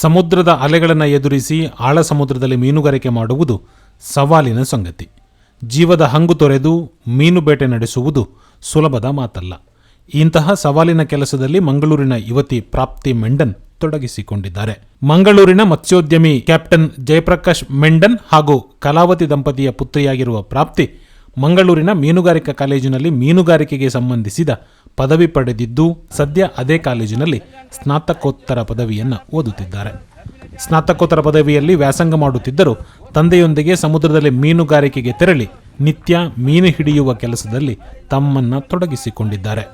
ಸಮುದ್ರದ ಅಲೆಗಳನ್ನು ಎದುರಿಸಿ ಆಳ ಸಮುದ್ರದಲ್ಲಿ ಮೀನುಗಾರಿಕೆ ಮಾಡುವುದು ಸವಾಲಿನ ಸಂಗತಿ. ಜೀವದ ಹಂಗು ತೊರೆದು ಮೀನು ಬೇಟೆ ನಡೆಸುವುದು ಸುಲಭದ ಮಾತಲ್ಲ. ಇಂತಹ ಸವಾಲಿನ ಕೆಲಸದಲ್ಲಿ ಮಂಗಳೂರಿನ ಯುವತಿ ಪ್ರಾಪ್ತಿ ಮೆಂಡನ್ ತೊಡಗಿಸಿಕೊಂಡಿದ್ದಾರೆ. ಮಂಗಳೂರಿನ ಮತ್ಸ್ಯೋದ್ಯಮಿ ಕ್ಯಾಪ್ಟನ್ ಜಯಪ್ರಕಾಶ್ ಮೆಂಡನ್ ಹಾಗೂ ಕಲಾವತಿ ದಂಪತಿಯ ಪುತ್ರಿಯಾಗಿರುವ ಪ್ರಾಪ್ತಿ ಮಂಗಳೂರಿನ ಮೀನುಗಾರಿಕಾ ಕಾಲೇಜಿನಲ್ಲಿ ಮೀನುಗಾರಿಕೆಗೆ ಸಂಬಂಧಿಸಿದ ಪದವಿ ಪಡೆದಿದ್ದು ಸದ್ಯ ಅದೇ ಕಾಲೇಜಿನಲ್ಲಿ ಸ್ನಾತಕೋತ್ತರ ಪದವಿಯನ್ನು ಓದುತ್ತಿದ್ದಾರೆ. ಸ್ನಾತಕೋತ್ತರ ಪದವಿಯಲ್ಲಿ ವ್ಯಾಸಂಗ ಮಾಡುತ್ತಿದ್ದರೂ ತಂದೆಯೊಂದಿಗೆ ಸಮುದ್ರದಲ್ಲಿ ಮೀನುಗಾರಿಕೆಗೆ ತೆರಳಿ ನಿತ್ಯ ಮೀನು ಹಿಡಿಯುವ ಕೆಲಸದಲ್ಲಿ ತಮ್ಮನ್ನ ತೊಡಗಿಸಿಕೊಂಡಿದ್ದಾರೆ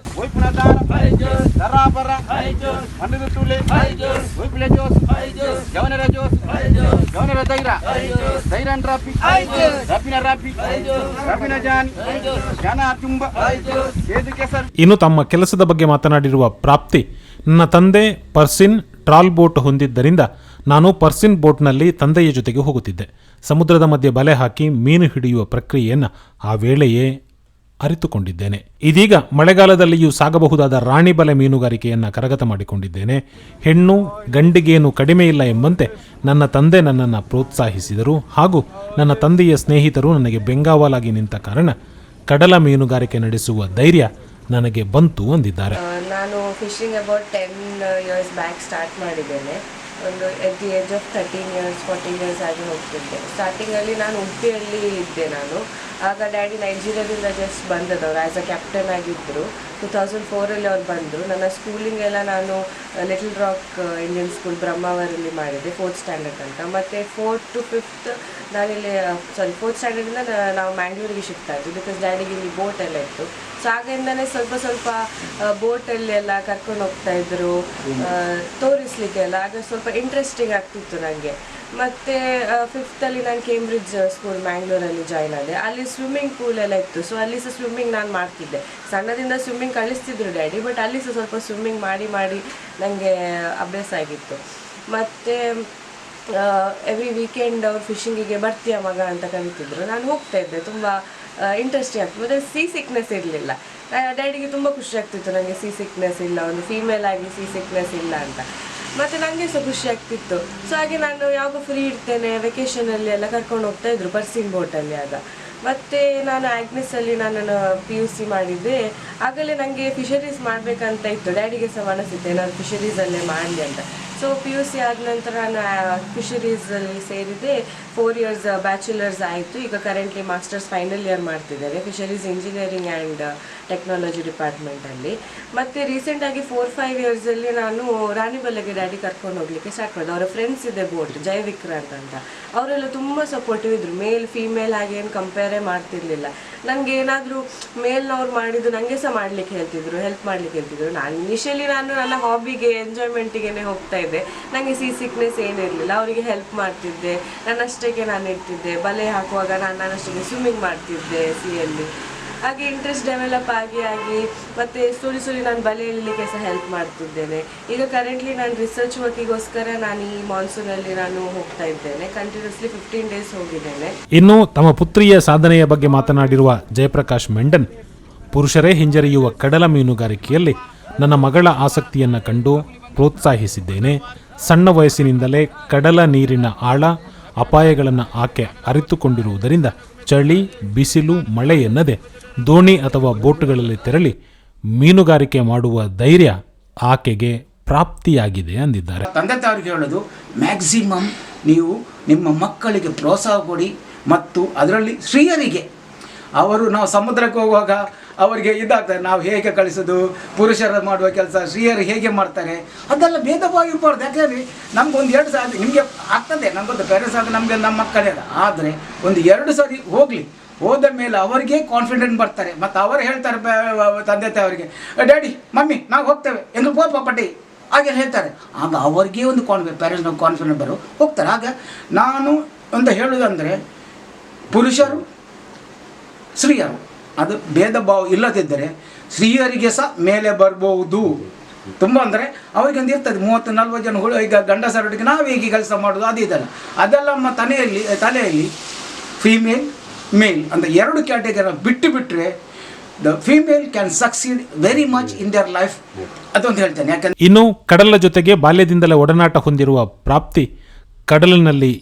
ಇನ್ನು ತಮ್ಮ ಕೆಲಸದ ಬಗ್ಗೆ ಮಾತನಾಡಿರುವ ಪ್ರಾಪ್ತಿ ನನ್ನ ತಂದೆ ಪರ್ಸಿನ್ ಟ್ರಾಲ್ ಬೋಟ್ ಹೊಂದಿದ್ದರಿಂದ ನಾನು ಪರ್ಸಿನ್ ಬೋಟ್ನಲ್ಲಿ ತಂದೆಯ ಜೊತೆಗೆ ಹೋಗುತ್ತಿದ್ದೆ. ಸಮುದ್ರದ ಮಧ್ಯೆ ಬಲೆ ಹಾಕಿ ಮೀನು ಹಿಡಿಯುವ ಪ್ರಕ್ರಿಯೆಯನ್ನು ಆ ವೇಳೆಯೇ ಅರಿತುಕೊಂಡಿದ್ದೇನೆ. ಇದೀಗ ಮಳೆಗಾಲದಲ್ಲಿಯೂ ಸಾಗಬಹುದಾದ ರಾಣಿ ಬಲೆ ಮೀನುಗಾರಿಕೆಯನ್ನು ಕರಗತ ಮಾಡಿಕೊಂಡಿದ್ದೇನೆ. ಹೆಣ್ಣು, ಗಂಡಿಗೇನು ಕಡಿಮೆ ಇಲ್ಲ ಎಂಬಂತೆ ನನ್ನ ತಂದೆ ನನ್ನನ್ನು ಪ್ರೋತ್ಸಾಹಿಸಿದರು. ಹಾಗೂ ನನ್ನ ತಂದೆಯ ಸ್ನೇಹಿತರು ನನಗೆ ಬೆಂಗಾವಲಾಗಿ ನಿಂತ ಕಾರಣ ಕಡಲ ಮೀನುಗಾರಿಕೆ ನಡೆಸುವ ಧೈರ್ಯ ನನಗೆ ಬಂತು ಅಂದಿದ್ದಾರೆ. ನಾನು fishing about ten years back start ಮಾಡಿದ್ದೇನೆ. ಒಂದು at the age of thirteen years fourteen years ಆಗಿ ಹೋಗ್ತಿದ್ದೆ. ಸ್ಟಾರ್ಟಿಂಗಲ್ಲಿ ನಾನು ಉಡುಪಿಯಲ್ಲಿ ಇದ್ದೆ ನಾನು. ಆಗ ಡ್ಯಾಡಿ ನೈಜೀರಿಯಾದಿಂದ ಜಸ್ಟ್ ಬಂದದವರು ಆ್ಯಸ್ ಅ ಕ್ಯಾಪ್ಟನ್ ಆಗಿದ್ದರು ಟು ತೌಸಂಡ್ ಫೋರಲ್ಲಿ ಅವ್ರು ಬಂದರು ನನ್ನ ಸ್ಕೂಲಿಂಗ್ ಎಲ್ಲ ನಾನು ಲಿಟಲ್ ರಾಕ್ ಇಂಡಿಯನ್ ಸ್ಕೂಲ್ ಬ್ರಹ್ಮಾವರಲ್ಲಿ ಮಾಡಿದ್ದೆ ಫೋರ್ತ್ ಸ್ಟ್ಯಾಂಡರ್ಡ್ ತನಕ ಮತ್ತು ಫೋರ್ತ್ ಟು ಫಿಫ್ತ್ ನಾನಿಲ್ಲಿ ಸಾರಿ ಫೋರ್ತ್ ಸ್ಟ್ಯಾಂಡರ್ಡಿಂದ ನಾವು ಮ್ಯಾಂಗ್ಳೂರಿಗೆ ಶಿಫ್ಟ್ ಆಯಿತು ಬಿಕಾಸ್ ಡ್ಯಾಡಿಗೆ ಇಲ್ಲಿ ಬೋಟ್ ಎಲ್ಲ ಇತ್ತು. ಸೊ ಆಗಿಂದನೇ ಸ್ವಲ್ಪ ಸ್ವಲ್ಪ ಬೋಟಲ್ಲಿ ಎಲ್ಲ ಕರ್ಕೊಂಡು ಹೋಗ್ತಾ ಇದ್ರು ತೋರಿಸ್ಲಿಕ್ಕೆಲ್ಲ ಆಗ ಸ್ವಲ್ಪ ಇಂಟ್ರೆಸ್ಟಿಂಗ್ ಆಗ್ತಿತ್ತು ನನಗೆ ಮತ್ತು ಫಿಫ್ತಲ್ಲಿ ನಾನು ಕೇಂಬ್ರಿಡ್ಜ್ ಸ್ಕೂಲ್ ಮ್ಯಾಂಗ್ಳೂರಲ್ಲಿ ಜಾಯ್ನ್ ಆದೆ. ಅಲ್ಲಿ ಸ್ವಿಮ್ಮಿಂಗ್ ಪೂಲ್ ಎಲ್ಲ ಇತ್ತು. ಸೊ ಅಲ್ಲಿ ಸಹ ಸ್ವಿಮ್ಮಿಂಗ್ ನಾನು ಮಾಡ್ತಿದ್ದೆ. ಸಣ್ಣದಿಂದ ಸ್ವಿಮ್ಮಿಂಗ್ ಕಲಿಸ್ತಿದ್ರು ಡ್ಯಾಡಿ ಬಟ್ ಅಲ್ಲಿ ಸಹ ಸ್ವಲ್ಪ ಸ್ವಿಮ್ಮಿಂಗ್ ಮಾಡಿ ಮಾಡಿ ನನಗೆ ಅಭ್ಯಾಸ ಆಗಿತ್ತು. ಮತ್ತು ಎವ್ರಿ ವೀಕೆಂಡ್ ಅವ್ರು ಫಿಶಿಂಗಿಗೆ ಬರ್ತೀಯ ಮಗ ಅಂತ ಕರಿತಿದ್ರು. ನಾನು ಹೋಗ್ತಾ ಇದ್ದೆ. ತುಂಬ ಇಂಟ್ರೆಸ್ಟಿಂಗ್ ಆಗ್ತದೆ ಮತ್ತು ಸಿ ಸಿಕ್ನೆಸ್ ಇರಲಿಲ್ಲ ಡ್ಯಾಡಿಗೆ ತುಂಬ ಖುಷಿ ಆಗ್ತಿತ್ತು. ನನಗೆ ಸಿ ಸಿಕ್ನೆಸ್ ಇಲ್ಲ. ಒಂದು ಫೀಮೇಲ್ ಆಗಿ ಸಿ ಸಿಕ್ನೆಸ್ ಇಲ್ಲ ಅಂತ. ಮತ್ತು ನನಗೆ ಸಹ ಖುಷಿ ಆಗ್ತಿತ್ತು. ಸೊ ಹಾಗೆ ನಾನು ಯಾವಾಗ ಫ್ರೀ ಇರ್ತೇನೆ ಅಲ್ಲಿ ಎಲ್ಲ ಕರ್ಕೊಂಡು ಹೋಗ್ತಾ ಇದ್ರು ಪರ್ಸಿಂಗ್ ಅಲ್ಲಿ ಆಗ. ಮತ್ತೆ ನಾನು ಆಗ್ನೆಸ್ಸಲ್ಲಿ ನಾನು ಪಿ ಯು ಸಿ ಮಾಡಿದ್ದೆ. ಆಗಲೇ ನನಗೆ ಫಿಶರೀಸ್ ಮಾಡಬೇಕಂತ ಇತ್ತು. ಡ್ಯಾಡಿಗೆ ಸಹ ಮನಸ್ಸಿದ್ದೆ ನಾನು ಫಿಶರೀಸಲ್ಲೇ ಮಾಡಲಿ ಅಂತ. ಸೊ ಪಿ ಯು ಸಿ ಆದ ನಂತರ ನಾನು ಫಿಶರೀಸಲ್ಲಿ ಸೇರಿದೆ. ಫೋರ್ ಇಯರ್ಸ್ ಬ್ಯಾಚುಲರ್ಸ್ ಆಯಿತು. ಈಗ ಕರೆಂಟ್ಲಿ ಮಾಸ್ಟರ್ಸ್ ಫೈನಲ್ ಇಯರ್ ಮಾಡ್ತಿದ್ದಾರೆ. ಫಿಶರೀಸ್ ಇಂಜಿನಿಯರಿಂಗ್ ಆ್ಯಂಡ್ ಟೆಕ್ನಾಲಜಿ ಡಿಪಾರ್ಟ್ಮೆಂಟಲ್ಲಿ ಮತ್ತು ರೀಸೆಂಟಾಗಿ ಫೋರ್ ಫೈವ್ ಇಯರ್ಸಲ್ಲಿ ನಾನು ರಾಣಿಬೆಲೆಗೆ ಡ್ಯಾಡಿ ಕರ್ಕೊಂಡು ಹೋಗ್ಲಿಕ್ಕೆ ಸ್ಟಾರ್ಟ್ ಮಾಡಿದೆ. ಅವರ ಫ್ರೆಂಡ್ಸ್ ಇದೆ ಬೋಟ್ ಜಯವಿಕ್ರಾಂತ್ ಅಂತ ಅವರೆಲ್ಲ ತುಂಬ ಸಪೋರ್ಟಿವ್ ಇದ್ರು. ಮೇಲ್ ಫೀಮೇಲ್ ಹಾಗೆ ಏನು ಕಂಪೇರೇ ಮಾಡ್ತಿರ್ಲಿಲ್ಲ. ನನಗೆ ಏನಾದರೂ ಮೇಲ್ನವ್ರು ಮಾಡಿದ್ದು ನನಗೆ ಸಹ ಮಾಡ್ಲಿಕ್ಕೆ ಹೇಳ್ತಿದ್ರು ಹೆಲ್ಪ್ ಮಾಡ್ಲಿಕ್ಕೆ ಹೇಳ್ತಿದ್ರು. ನಾನು ಇನಿಷಿಯಲಿ ನಾನು ನನ್ನ ಹಾಬಿಗೆ ಎಂಜಾಯ್ಮೆಂಟಿಗೆ ಹೋಗ್ತಾ ಇದ್ದೆ. ನನಗೆ ಸಿ ಸಿಕ್ನೆಸ್ ಏನಿರಲಿಲ್ಲ ಅವರಿಗೆ ಹೆಲ್ಪ್ ಮಾಡ್ತಿದ್ದೆ. ನನ್ನಷ್ಟಕ್ಕೆ ನಾನು ಇರ್ತಿದ್ದೆ. ಬಲೆ ಹಾಕುವಾಗ ನಾನು ನನ್ನಷ್ಟಕ್ಕೆ ಸ್ವಿಮ್ಮಿಂಗ್ ಮಾಡ್ತಿದ್ದೆ ಸಿಯಲ್ಲಿ ಹಾಗೆ ಇಂಟ್ರೆಸ್ಟ್ ಡೆವಲಪ್ ಆಗಿ ಆಗಿ ಮತ್ತೆ ಸುಳಿ ಸುಳಿ ನಾನು ಬಲೆ ಇಳಿಲಿಕ್ಕೆ ಸಹ ಹೆಲ್ಪ್ ಮಾಡ್ತಿದ್ದೇನೆ. ಈಗ ಕರೆಂಟ್ಲಿ ನಾನು ರಿಸರ್ಚ್ ವರ್ಕಿಗೋಸ್ಕರ ನಾನು ಈ ಮಾನ್ಸೂನಲ್ಲಿ ನಾನು ಹೋಗ್ತಾ ಇದ್ದೇನೆ. ಕಂಟಿನ್ಯೂಸ್ಲಿ ಫಿಫ್ಟೀನ್ ಡೇಸ್ ಹೋಗಿದ್ದೇನೆ. ಇನ್ನು ತಮ್ಮ ಪುತ್ರಿಯ ಸಾಧನೆಯ ಬಗ್ಗೆ ಮಾತನಾಡಿರುವ ಜಯಪ್ರಕಾಶ್ ಮೆಂಡನ್, ಪುರುಷರೇ ಹಿಂಜರಿಯುವ ಕಡಲ ಮೀನುಗಾರಿಕೆಯಲ್ಲಿ ನನ್ನ ಮಗಳ ಆಸಕ್ತಿಯನ್ನು ಕಂಡು ಪ್ರೋತ್ಸಾಹಿಸಿದ್ದೇನೆ. ಸಣ್ಣ ವಯಸ್ಸಿನಿಂದಲೇ ಕಡಲ ನೀರಿನ ಆಳ ಅಪಾಯಗಳನ್ನು ಆಕೆ ಅರಿತುಕೊಂಡಿರುವುದರಿಂದ ಚಳಿ, ಬಿಸಿಲು, ಮಳೆ ಎನ್ನದೆ ದೋಣಿ ಅಥವಾ ಬೋಟುಗಳಲ್ಲಿ ತೆರಳಿ ಮೀನುಗಾರಿಕೆ ಮಾಡುವ ಧೈರ್ಯ ಆಕೆಗೆ ಪ್ರಾಪ್ತಿಯಾಗಿದೆ ಅಂದಿದ್ದಾರೆ. ತಂದೆ ತಾಯಿಗೆ ಹೇಳೋದು ಮ್ಯಾಕ್ಸಿಮಮ್ ನೀವು ನಿಮ್ಮ ಮಕ್ಕಳಿಗೆ ಪ್ರೋತ್ಸಾಹ ಕೊಡಿ ಮತ್ತು ಅದರಲ್ಲಿ ಸ್ತ್ರೀಯರಿಗೆ. ಅವರು ನಾವು ಸಮುದ್ರಕ್ಕೆ ಹೋಗುವಾಗ ಅವರಿಗೆ ಇದಾಗ್ತದೆ. ನಾವು ಹೇಗೆ ಕಳಿಸೋದು, ಪುರುಷರು ಮಾಡುವ ಕೆಲಸ, ಸ್ತ್ರೀಯರು ಹೇಗೆ ಮಾಡ್ತಾರೆ, ಅದೆಲ್ಲ ಭೇದವಾಗಿ ಇರಬಾರ್ದು. ಯಾಕೆಂದರೆ ನಮ್ಗೊಂದು ಎರಡು ಸಾರಿ ನಿಮಗೆ ಆಗ್ತದೆ. ನಮ್ಗೊಂದು ಬೇರೆ ಸಾರಿ ನಮಗೆ ನಮ್ಮ ಮಕ್ಕಳೇ ಆದರೆ ಒಂದು ಎರಡು ಸಾರಿ ಹೋಗಲಿ. ಹೋದ ಮೇಲೆ ಅವರಿಗೆ ಕಾನ್ಫಿಡೆಂಟ್ ಬರ್ತಾರೆ. ಮತ್ತು ಅವರು ಹೇಳ್ತಾರೆ ತಂದೆ ತಂದೆ ತಾಯಿಯವರಿಗೆ ಡ್ಯಾಡಿ ಮಮ್ಮಿ, ನಾವು ಹೋಗ್ತೇವೆ. ಎಂದು ಪೋಪ ಪಟ್ಟಿ. ಹಾಗೆ ಹೇಳ್ತಾರೆ. ಆಗ ಅವರಿಗೆ ಒಂದು ಕಾನ್ಫಿಡೆಂಟ್ ಪೇರೆಂಟ್ಸ್ ಕಾನ್ಫಿಡೆಂಟ್ ಬರೋ, ಹೋಗ್ತಾರೆ. ಆಗ ನಾನು ಅಂತ ಹೇಳುವುದಂದರೆ ಪುರುಷರು, ಸ್ತ್ರೀಯರು ಅದು ಭೇದ ಭಾವ ಇಲ್ಲದಿದ್ದರೆ ಸ್ತ್ರೀಯರಿಗೆ ಸಹ ಮೇಲೆ ಬರಬಹುದು. ತುಂಬ ಅಂದರೆ ಅವರಿಗೊಂದು ಇರ್ತದೆ, ಮೂವತ್ತು, ನಲ್ವತ್ತು ಜನ ಹುಳು, ಈಗ ಗಂಡಸರೊಟ್ಟಿಗೆ ನಾವು ಹೇಗೆ ಕೆಲಸ ಮಾಡೋದು, ಅದು ಇದಲ್ಲ. ಅದೆಲ್ಲ ನಮ್ಮ ತಲೆಯಲ್ಲಿ ತಲೆಯಲ್ಲಿ ಫೀಮೇಲ್ ಮೇಲ್ ಅಂತ ಎರಡು ಕ್ಯಾಟಗರಿ ಬಿಟ್ಟು ಬಿಟ್ಟರೆ the female can succeed very much in their life ಅದೊಂದು ಹೇಳ್ತೇನೆ. ಯಾಕಂದ್ರೆ ಇನ್ನು ಕಡಲ ಜೊತೆಗೆ ಬಾಲ್ಯದಿಂದಲೇ ಒಡನಾಟ ಹೊಂದಿರುವ ಪ್ರಾಪ್ತಿ ಕಡಲಿನಲ್ಲಿ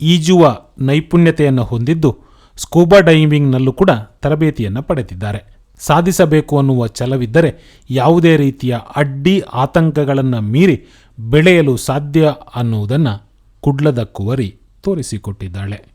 ಈಜುವ ನೈಪುಣ್ಯತೆಯನ್ನು ಹೊಂದಿದ್ದು. ಸ್ಕೂಬಾ ಡೈವಿಂಗ್ನಲ್ಲೂ ಕೂಡ ತರಬೇತಿಯನ್ನು ಪಡೆದಿದ್ದಾರೆ. ಸಾಧಿಸಬೇಕು ಅನ್ನುವ ಛಲವಿದ್ದರೆ ಯಾವುದೇ ರೀತಿಯ ಅಡ್ಡಿ ಆತಂಕಗಳನ್ನು ಮೀರಿ ಬೆಳೆಯಲು ಸಾಧ್ಯ ಅನ್ನುವುದನ್ನು ಕುಡ್ಲದ ಕುವರಿ ತೋರಿಸಿಕೊಟ್ಟಿದ್ದಾಳೆ.